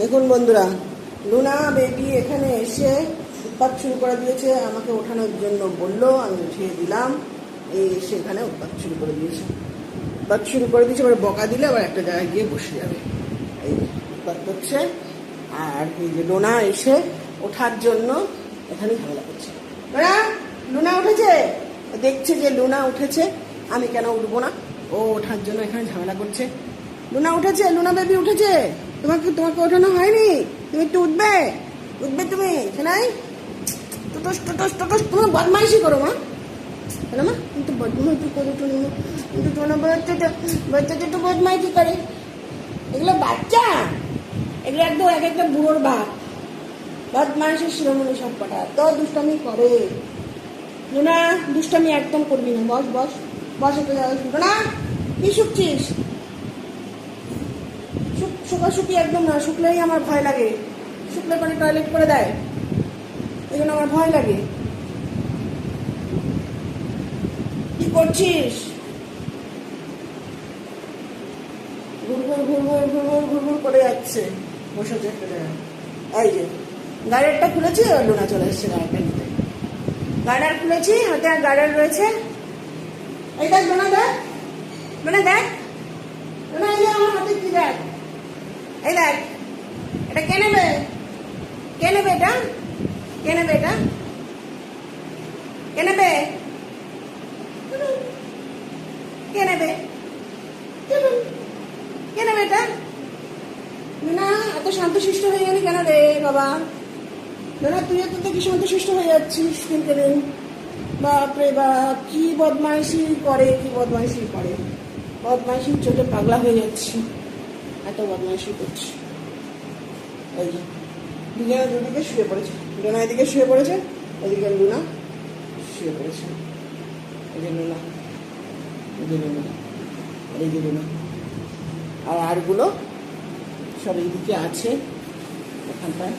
দেখুন বন্ধুরা, Luna baby এখানে এসে উৎপাত শুরু করে দিয়েছে। আমাকে ওঠানোর জন্য বলল, আমি উঠিয়ে দিলাম। এই এসে এখানে উৎপাত শুরু করে দিয়েছে। উৎপাত শুরু করে দিয়েছে, এবার বকা দিলে আবার একটা জায়গায় গিয়ে বসে যাবে। এই উৎপাত করছে আর এই যে লোনা এসে ওঠার জন্য এখানে ঝামেলা করছে। লুনা উঠেছে? দেখছে যে লুনা উঠেছে। আমি কেন উঠবো না? ও ওঠার জন্য এখানে ঝামেলা করছে। লুনা উঠেছে? লুনা বেবি উঠেছে? তোমাকে তোমাকে ওঠানো হয়নি। তুমি একটু উঠবে। উঠবে তুমি শোনাই টুটস টুটস টুটস, তোমার বদমাইশি করো, মা। কেন মা কিন্তু বদমাইশি করো তুমি কিন্তু তোমার বাচ্চাটা বাচ্চাটা একটু বদমাইশি করে। এগুলো বাচ্চা। এগুলো একদম এক একটা বুড়োর বাপ। বদমাইশের শিরোমণি সব কটা। তো দুষ্টামি করে। লুনা দুষ্টামি একদম করবি না। বস বস। বস, একটু জায়গায় শুনব না? কি শুকছিস? শুক- শুকাশুকি একদম না, শুকলেই আমার ভয় লাগে। শুকলে পরে টয়লেট করে দেয়। এই জন্য আমার ভয় লাগে। কি করছিস? ঘুরঘুর ঘুরঘুর ঘুরঘুর ঘুরঘুর করে যাচ্ছে। একটা জায়গায়। এই যে গাড়িটা খুলেছি? লুনা চলে এসছে গাড়িটা নিতে। গার্ডার খুলেছি, হাতে আর গার্ডার রয়েছে। এই দেখ, লোনা দেখ। লোনা দেখ। লোনা, এই আমার হাতে কি দেখ? এই দেখ, এটা কে নেবে? কে নেবে এটা? কে নেবে এটা? কে নেবে? কে নেবে? কে এটা? না, এত শান্তশিষ্ট হয়ে গেলি কেন রে বাবা? না তুইও তো দেখি শান্তশিষ্ট হয়ে যাচ্ছিস দিনকে দিন। বাপরে বাপ, কি বদমাইশি করে, কি বদমাইশি করে। বদমাইশি চোটে পাগলা হয়ে যাচ্ছি। এত বদমাইশি করছি। এই যে দুজনে দুদিকে শুয়ে পড়েছে। লুনা এদিকে শুয়ে পড়েছে ওদিকে লুনা শুয়ে পড়েছে। এই যে লুনা, এই আর এই যে লুনা। আর আরগুলো সব এইদিকে আছে ওখানটায়।